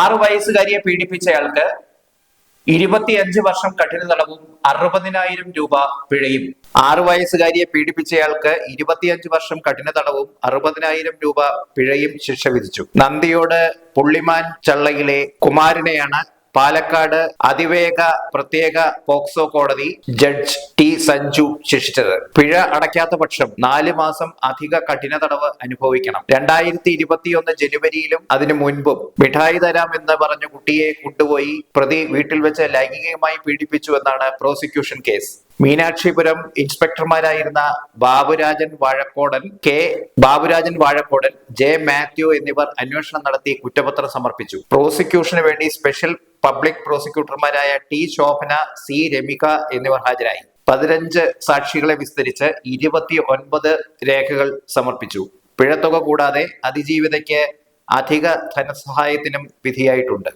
ആറു വയസ്സുകാരിയെ പീഡിപ്പിച്ചയാൾക്ക് ഇരുപത്തിയഞ്ച് വർഷം കഠിന തടവും അറുപതിനായിരം രൂപ പിഴയും. ആറു വയസ്സുകാരിയെ പീഡിപ്പിച്ചയാൾക്ക് ഇരുപത്തിയഞ്ച് വർഷം കഠിന തടവും അറുപതിനായിരം രൂപ പിഴയും ശിക്ഷ വിധിച്ചു. നന്ദിയോട് പുള്ളിമാൻ ചള്ളയിലെ കുമാരനെയാണ് പാലക്കാട് അതിവേഗ പ്രത്യേക പോക്സോ കോടതി ജഡ്ജ് ടി സഞ്ജു ശിക്ഷിച്ചത്. പിഴ അടയ്ക്കാത്ത പക്ഷം നാല് മാസം അധിക കഠിന തടവ് അനുഭവിക്കണം. രണ്ടായിരത്തി ഇരുപത്തിയൊന്ന് ജനുവരിയിലും അതിനു മുൻപും മിഠായി തരാം എന്ന് പറഞ്ഞ കുട്ടിയെ കൊണ്ടുപോയി പ്രതി വീട്ടിൽ വെച്ച് ലൈംഗികമായി പീഡിപ്പിച്ചു എന്നാണ് പ്രോസിക്യൂഷൻ കേസ്. മീനാക്ഷിപുരം ഇൻസ്പെക്ടർമാരായിരുന്ന ബാബുരാജൻ വാഴക്കോടൻ കെ ബാബുരാജൻ വാഴക്കോടൻ ജെ മാത്യു എന്നിവർ അന്വേഷണം നടത്തി കുറ്റപത്രം സമർപ്പിച്ചു. പ്രോസിക്യൂഷന് വേണ്ടി സ്പെഷ്യൽ പബ്ലിക് പ്രോസിക്യൂട്ടർമാരായ ടി ശോഭന സി രമിക എന്നിവർ ഹാജരായി. പതിനഞ്ച് സാക്ഷികളെ വിസ്തരിച്ച് ഇരുപത്തി ഒൻപത് രേഖകൾ സമർപ്പിച്ചു. പിഴത്തുക കൂടാതെ അതിജീവിതയ്ക്ക് അധിക ധനസഹായത്തിനും വിധിയായിട്ടുണ്ട്.